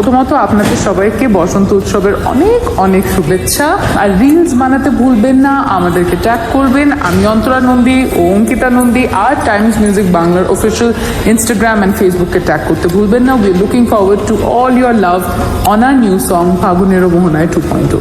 প্রথমত আপনাদের সবাইকে বসন্ত উৎসবের অনেক অনেক শুভেচ্ছা। আর রিলস বানাতে ভুলবেন না, আমাদেরকে ট্যাগ করবেন। আমি অন্তরা নন্দী, ও অঙ্কিতা নন্দী, আর টাইমস মিউজিক বাংলার অফিসিয়াল ইনস্টাগ্রাম অ্যান্ড ফেসবুককে ট্যাগ করতে ভুলবেন না। We are looking forward to all your love on our new song ফাগুনের মোহনায় টু পয়েন্ট